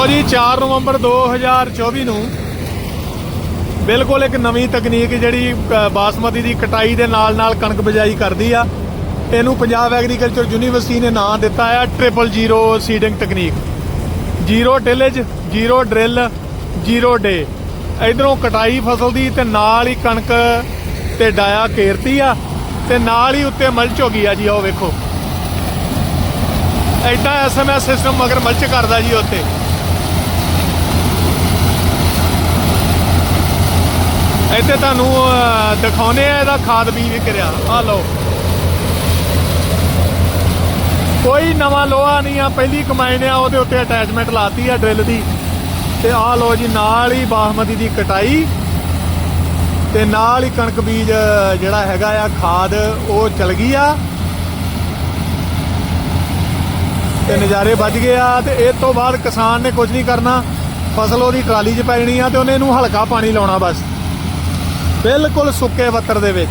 ਲਓ ਜੀ 4 ਨਵੰਬਰ 2024 ਨੂੰ ਬਿਲਕੁਲ ਇੱਕ ਨਵੀਂ ਤਕਨੀਕ ਜਿਹੜੀ ਬਾਸਮਤੀ ਦੀ ਕਟਾਈ ਦੇ ਨਾਲ ਨਾਲ ਕਣਕ ਬਿਜਾਈ ਕਰਦੀ ਆ। ਇਹਨੂੰ ਪੰਜਾਬ ਐਗਰੀਕਲਚਰ ਯੂਨੀਵਰਸਿਟੀ ਨੇ ਨਾਂ ਦਿੱਤਾ ਆ ਟ੍ਰਿਪਲ ਜ਼ੀਰੋ ਸੀਡਿੰਗ ਤਕਨੀਕ। Zero tillage zero drill zero day ਇਧਰੋਂ ਕਟਾਈ ਫਸਲ ਦੀ ਤੇ ਨਾਲ ਹੀ ਕਣਕ ਤੇ ਡਾਇਆ ਕੇਰਤੀ ਆ ਤੇ ਨਾਲ ਹੀ ਉੱਤੇ ਮਲਚ ਹੋ ਗਈ ਆ ਜੀ, ਆਓ ਵੇਖੋ। ਐਡਾ ਐਸਐਮਐਸ ਸਿਸਟਮ ਮਗਰ ਮਲਚ ਕਰਦਾ ਜੀ ਉੱਤੇ। ਇੱਥੇ ਤੁਹਾਨੂੰ ਅਹ, ਦਿਖਾਉਨੇ ਆ ਇਹਦਾ ਖਾਦ ਬੀਜ ਕਿਰਿਆ। ਆ ਲਓ। ਕੋਈ ਨਵਾਂ ਲੋਹਾ ਨਹੀਂ ਆ ਪਹਿਲੀ ਕਮਾਈ ਨੇ ਆ ਉਹਦੇ ਉੱਤੇ ਅਟੈਚਮੈਂਟ ਲਾਤੀ ਆ ਡਰਿਲ ਦੀ। ਤੇ ਆ ਲਓ ਜੀ ਨਾਲ ਹੀ ਬਾਸਮਤੀ ਦੀ ਕਟਾਈ। ਤੇ ਨਾਲ ਹੀ ਕਣਕ ਬੀਜ ਜਿਹੜਾ ਹੈਗਾ ਆ ਖਾਦ ਉਹ ਚਲ ਗਈ ਆ। ਤੇ ਨਜ਼ਾਰੇ ਵੱਜ ਗਏ ਆ ਤੇ ਇਹ ਤੋਂ ਬਾਅਦ ਕਿਸਾਨ ਨੇ ਕੁਝ ਨਹੀਂ ਕਰਨਾ। ਫਸਲ ਉਹਦੀ ਟਰਾਲੀ 'ਚ ਪੈਣੀ ਆ ਤੇ ਉਹਨੇ ਇਹਨੂੰ ਹਲਕਾ ਪਾਣੀ ਲਾਉਣਾ ਬਸ। ਬਿਲਕੁਲ ਸੁੱਕੇ ਵੱਤਰ ਦੇ ਵਿੱਚ।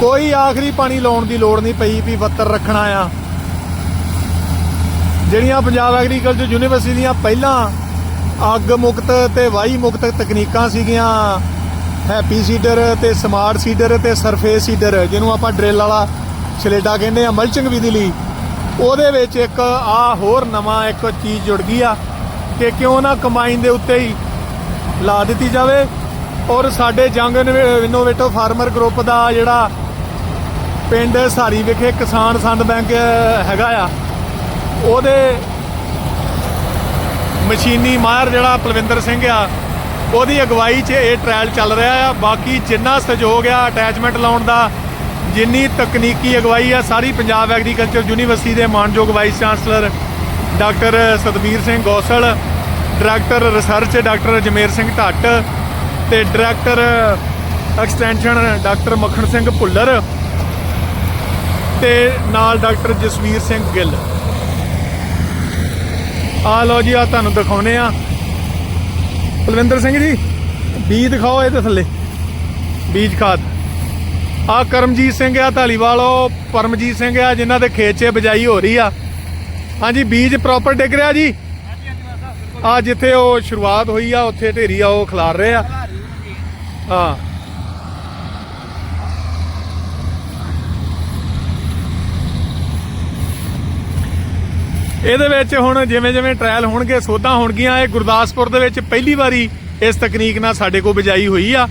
ਕੋਈ ਆਖਰੀ ਪਾਣੀ ਲਾਉਣ ਦੀ ਲੋੜ ਨਹੀਂ ਪਈ ਵੀ ਵੱਤਰ ਰੱਖਣਾ ਆ। ਜਿਹੜੀਆਂ ਪੰਜਾਬ ਐਗਰੀਕਲਚਰ ਯੂਨੀਵਰਸਿਟੀ ਦੀਆਂ ਪਹਿਲਾਂ ਅੱਗ ਮੁਕਤ ਤੇ ਵਾਈ ਮੁਕਤ ਤਕਨੀਕਾਂ ਸੀਗੀਆਂ, ਹੈਪੀ ਸੀਡਰ ਤੇ ਸਮਾਰਟ ਸੀਡਰ ਤੇ ਸਰਫੇਸ ਸੀਡਰ, ਜਿਹਨੂੰ ਆਪਾਂ ਡਰਿਲ ਵਾਲਾ ਛਲੇਡਾ ਕਹਿੰਦੇ ਆ, ਮਲਚਿੰਗ ਵਿਧੀ ਲਈ। ਉਹਦੇ ਵਿੱਚ ਇੱਕ ਆ ਹੋਰ ਨਵਾਂ ਇੱਕ ਚੀਜ਼ ਜੁੜ ਗਈ ਆ ਕਿ ਕਿਉਂ ਨਾ ਕੰਬਾਈਨ ਦੇ ਉੱਤੇ ਹੀ ਲਾ ਦਿੱਤੀ ਜਾਵੇ। ਔਰ ਸਾਡੇ ਜੰਗ ਇਨੋਵੇਟਿਵ ਫਾਰਮਰ ਗਰੁੱਪ ਦਾ ਜਿਹੜਾ ਪਿੰਡ ਸਾਰੀ ਵਿਖੇ ਕਿਸਾਨ ਸੰਦ ਬੈਂਕ ਹੈਗਾ ਆ, ਉਹਦੇ ਮਸ਼ੀਨੀ ਮਾਹਰ ਜਿਹੜਾ ਪਲਵਿੰਦਰ ਸਿੰਘ ਆ, ਉਹਦੀ ਅਗਵਾਈ 'ਚ ਇਹ ਟ੍ਰਾਇਲ ਚੱਲ ਰਿਹਾ ਆ। ਬਾਕੀ ਜਿੰਨਾ ਸਹਿਯੋਗ ਆ ਅਟੈਚਮੈਂਟ ਲਾਉਣ ਦਾ, ਜਿੰਨੀ ਤਕਨੀਕੀ ਅਗਵਾਈ ਆ, ਸਾਰੀ ਪੰਜਾਬ ਐਗਰੀਕਲਚਰ ਯੂਨੀਵਰਸਿਟੀ ਦੇ ਮਾਨਯੋਗ vice chancellor doctor Satbir Singh Gosal director research doctor Jamer Singh Dhatt ਤੇ director extension doctor Makhan Singh Bhullar ਤੇ ਨਾਲ ਡਾਕਟਰ ਜਸਵੀਰ ਸਿੰਘ ਗਿੱਲ। ਆ ਲਓ ਜੀ ਆ ਤੁਹਾਨੂੰ ਦਿਖਾਉਨੇ ਆ ਕੁਲਵਿੰਦਰ ਸਿੰਘ ਜੀ ਬੀਜ ਦਿਖਾਓ ਇਹਦੇ ਥੱਲੇ। ਬੀਜ ਖਾਦ। ਆ ਕਰਮਜੀਤ ਸਿੰਘ ਆ ਢਾਲੀਵਾਲ ਪਰਮਜੀਤ ਸਿੰਘ ਆ ਜਿਨ੍ਹਾਂ ਦੇ ਖੇਤ 'ਚ ਬਜਾਈ ਹੋ ਰਹੀ ਆ। ਹਾਂਜੀ ਬੀਜ ਪ੍ਰੋਪਰ ਡਿੱਗ ਰਿਹਾ ਜੀ। ਆ ਜਿੱਥੇ ਉਹ ਸ਼ੁਰੂਆਤ ਹੋਈ ਆ ਉੱਥੇ ਢੇਰੀ ਆ ਉਹ ਖਿਲਾਰ ਰਹੇ ਆ। ਹਾਂ। ਇਹਦੇ ਵਿੱਚ ਹੁਣ ਜਿਵੇਂ ਜਿਵੇਂ ਟ੍ਰਾਇਲ ਹੋਣਗੇ ਸੋਧਾਂ ਹੋਣਗੀਆਂ ਇਹ ਗੁਰਦਾਸਪੁਰ ਦੇ ਵਿੱਚ ਪਹਿਲੀ ਵਾਰੀ ਇਸ ਤਕਨੀਕ ਨਾਲ ਸਾਡੇ ਕੋਲ ਬਿਜਾਈ ਹੋਈ ਆ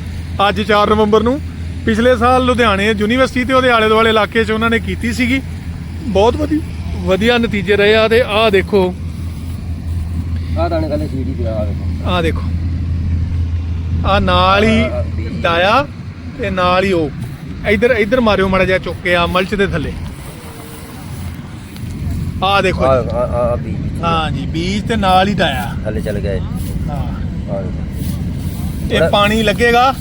ਅੱਜ 4 ਨਵੰਬਰ ਨੂੰ। ਪਿਛਲੇ ਸਾਲ ਲੁਧਿਆਣੇ ਯੂਨੀਵਰਸਿਟੀ ਤੇ ਉਹਦੇ ਆਲੇ ਦੁਆਲੇ ਇਲਾਕੇ 'ਚ ਉਹਨਾਂ ਨੇ ਕੀਤੀ ਸੀਗੀ। ਬਹੁਤ ਵਧੀਆ ਵਧੀਆ ਨਤੀਜੇ ਰਹੇ ਆ ਤੇ ਆਹ ਦੇਖੋ। ਆ ਦਾਣੇ ਕੱਲੇ ਸੀੜੀ ਤੇ ਆ ਵੇਖੋ ਆਹ ਦੇਖੋ। ਆ ਨਾਲ ਹੀ ਡਾਇਆ ਤੇ ਨਾਲ ਹੀ ਉਹ। ਇੱਧਰ ਇੱਧਰ ਮਾਰਿਓ ਮੜਾ ਜਿਹਾ ਚੁੱਕ ਕੇ ਆ ਮਲਚ ਦੇ ਥੱਲੇ। ਆਹ ਦੇਖੋ ਆ। ਆ ਆ ਬੀਜ। ਹਾਂ ਜੀ ਬੀਜ ਤੇ ਨਾਲ ਹੀ ਡਾਇਆ ਥੱਲੇ ਚਲ ਗਏ ਹਾਂ। ਆ। ਇਹ ਪਾਣੀ ਲੱਗੇਗਾ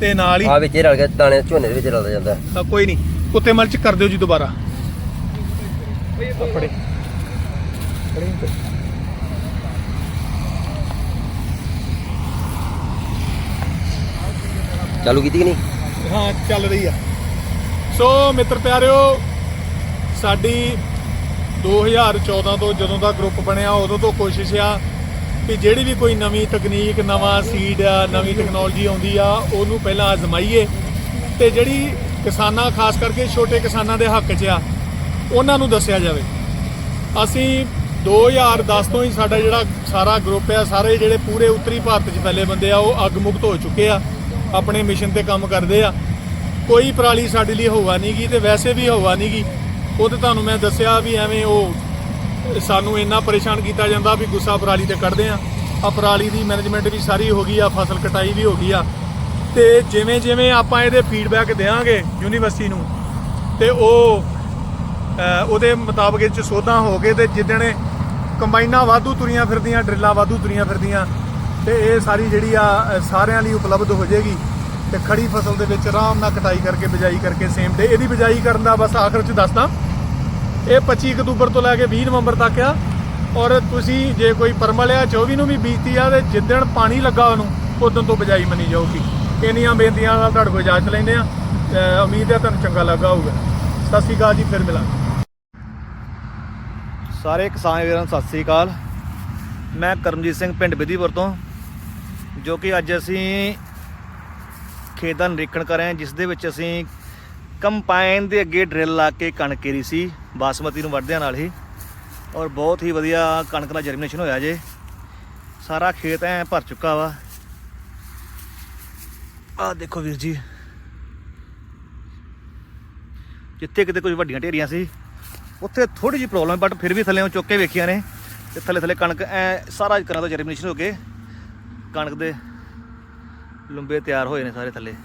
ਤੇ ਨਾਲ ਹੀ ਆ ਵਿੱਚ ਰਲ ਗਿਆ ਦਾਣੇ ਝੋਨੇ ਦੇ ਵਿੱਚ ਰਲ ਜਾਂਦਾ। ਤਾਂ ਕੋਈ ਨਹੀਂ ਉੱਤੇ ਮਲਚ ਕਰ ਦਿਓ ਜੀ ਦੁਬਾਰਾ। ਫੜੇ। ਚਾਲੂ ਕੀਤੀ ਕਿ ਨਹੀਂ? ਹਾਂ, ਚੱਲ ਰਹੀ ਆ। ਸੋ ਮਿੱਤਰ ਪਿਆਰਿਓ, ਸਾਡੀ 2014 ਤੋਂ ਜਦੋਂ ਦਾ ਗਰੁੱਪ ਬਣਿਆ, ਉਦੋਂ ਤੋਂ ਕੋਸ਼ਿਸ਼ ਆ ਕਿ ਜਿਹੜੀ ਵੀ ਕੋਈ ਨਵੀਂ ਤਕਨੀਕ, ਨਵਾਂ ਸੀਡ ਆ, ਨਵੀਂ ਟੈਕਨੋਲੋਜੀ ਆਉਂਦੀ ਆ, ਉਹਨੂੰ ਪਹਿਲਾਂ ਅਜ਼ਮਾਈਏ। ਤੇ ਜਿਹੜੀ ਕਿਸਾਨਾਂ, ਖਾਸ ਕਰਕੇ ਛੋਟੇ ਕਿਸਾਨਾਂ ਦੇ ਹੱਕ 'ਚ ਆ, ਉਹਨਾਂ ਨੂੰ ਦੱਸਿਆ ਜਾਵੇ। ਅਸੀਂ 2010 ਤੋਂ ਹੀ ਸਾਡਾ ਜਿਹੜਾ ਸਾਰਾ ਗਰੁੱਪ ਆ, ਸਾਰੇ ਜਿਹੜੇ ਪੂਰੇ ਉੱਤਰੀ ਭਾਰਤ 'ਚ ਫੈਲੇ ਬੰਦੇ ਆ, ਉਹ ਅੱਗ ਮੁਕਤ ਹੋ ਚੁੱਕੇ ਆ। ਆਪਣੇ ਮਿਸ਼ਨ ਤੇ ਕੰਮ ਕਰਦੇ ਆ। ਕੋਈ ਪਰਾਲੀ ਸਾਡੇ ਲਈ ਹੋਵਾ ਨਹੀਂ ਗੀ ਤੇ ਵੈਸੇ ਵੀ ਹੋਵਾ ਨਹੀਂ ਗੀ ਉਹ ਤੇ ਤੁਹਾਨੂੰ ਮੈਂ ਦੱਸਿਆ ਵੀ ਐਵੇਂ ਉਹ ਸਾਨੂੰ ਇੰਨਾ ਪਰੇਸ਼ਾਨ ਕੀਤਾ ਜਾਂਦਾ ਵੀ ਗੁੱਸਾ ਪਰਾਲੀ ਤੇ ਕੱਢਦੇ ਆ। ਆ ਪਰਾਲੀ ਦੀ ਮੈਨੇਜਮੈਂਟ ਵੀ ਸਾਰੀ ਹੋ ਗਈ ਆ, ਫਸਲ ਕਟਾਈ ਵੀ ਹੋ ਗਈ ਆ। ਤੇ ਜਿਵੇਂ ਜਿਵੇਂ ਆਪਾਂ ਇਹਦੇ ਫੀਡਬੈਕ ਦੇਵਾਂਗੇ ਯੂਨੀਵਰਸਿਟੀ ਨੂੰ, ਤੇ ਉਹ ਉਹਦੇ ਮੁਤਾਬਕ ਇਹ ਚ ਸੋਧਾਂ ਹੋ ਗਏ ਤੇ ਜਿੱਦਣ ਕੰਬਾਈਨਾਂ ਵਾਧੂ ਤੁਰੀਆਂ ਫਿਰਦੀਆਂ, ਡਰਿੱਲਾਂ ਵਾਧੂ ਤੁਰੀਆਂ ਫਿਰਦੀਆਂ ਤੇ ਇਹ ਸਾਰੀ ਜਿਹੜੀ ਆ ਸਾਰਿਆਂ ਲਈ ਉਪਲਬਧ ਹੋ ਜਾਏਗੀ ਤੇ ਖੜੀ ਫਸਲ ਦੇ ਵਿੱਚ ਆਰਾਮ ਨਾਲ ਕਟਾਈ ਕਰਕੇ, ਬਿਜਾਈ ਕਰਕੇ ਸੇਮ ਡੇ ਇਹਦੀ ਬਿਜਾਈ ਕਰਨ ਦਾ ਬਸ ਆਖਰ ਚ ਦੱਸਦਾ। ਇਹ 25 ਅਕਤੂਬਰ ਤੋਂ ਲੈ ਕੇ 20 ਨਵੰਬਰ ਤੱਕ ਆ ਔਰ ਤੁਸੀਂ ਜੇ ਕੋਈ ਪਰਮਲ ਆ 24 ਨੂੰ ਵੀ ਬੀਜਤੀ ਆ ਤੇ ਜਿੱਦਣ ਪਾਣੀ ਲੱਗਾ ਉਹਨੂੰ, ਉਦੋਂ ਤੋਂ ਬਿਜਾਈ ਮੰਨੀ ਜਾਊਗੀ। ਇੰਨੀਆਂ ਬੇਨਤੀਆਂ ਨਾਲ ਤੁਹਾਡੇ ਕੋਲ ਇਜਾਜ਼ਤ ਲੈਂਦੇ ਆ। ਉਮੀਦ ਹੈ ਤੁਹਾਨੂੰ ਚੰਗਾ ਲੱਗਾ ਹੋਊਗਾ। ਸਤਿ ਸ਼੍ਰੀ ਅਕਾਲ ਜੀ, ਫਿਰ ਮਿਲਾਂਗੇ। ਸਾਰੇ ਕਿਸਾਨ ਵੀਰਾਂ ਨੂੰ ਸਤਿ ਸ੍ਰੀ ਅਕਾਲ। ਮੈਂ ਕਰਮਜੀਤ ਸਿੰਘ ਪਿੰਡ ਬਿਧੀਪੁਰ ਤੋਂ। ਜੋ ਕਿ ਅੱਜ ਅਸੀਂ ਖੇਤ ਦਾ ਨਿਰੀਖਣ ਕਰ ਰਹੇ ਹਾਂ, ਜਿਸ ਦੇ ਵਿੱਚ ਅਸੀਂ ਕੰਪਾਈਨ ਦੇ ਅੱਗੇ ਡਰਿਲ ਲਾ ਕੇ ਕਣਕ ਕੇਰੀ ਸੀ, ਬਾਸਮਤੀ ਨੂੰ ਵੱਢਦਿਆਂ ਨਾਲ ਹੀ। ਔਰ ਬਹੁਤ ਹੀ ਵਧੀਆ ਕਣਕ ਦਾ ਜਰਮੀਨੇਸ਼ਨ ਹੋਇਆ ਜੇ। ਸਾਰਾ ਖੇਤ ਐ ਭਰ ਚੁੱਕਾ ਵਾ। ਆਹ ਦੇਖੋ ਵੀਰ ਜੀ। ਜਿੱਥੇ ਕਿਤੇ ਕੁਝ ਵੱਡੀਆਂ ਢੇਰੀਆਂ ਸੀ, ਉੱਥੇ ਥੋੜੀ ਜਿਹੀ ਪ੍ਰੋਬਲਮ ਬਟ ਫਿਰ ਵੀ ਥੱਲੇੋਂ ਚੁੱਕ ਕੇ ਵੇਖੀਆਂ ਨੇ। ਤੇ ਥੱਲੇ ਥੱਲੇ ਕਣਕ ਐ ਸਾਰਾ ਕਣਕ ਦਾ ਜਰਮੀਨੇਸ਼ਨ ਹੋ ਕੇ ਕਣਕ ਦੇ ਲੰਬੇ ਤਿਆਰ ਹੋਏ ਨੇ ਸਾਰੇ ਥੱਲੇ।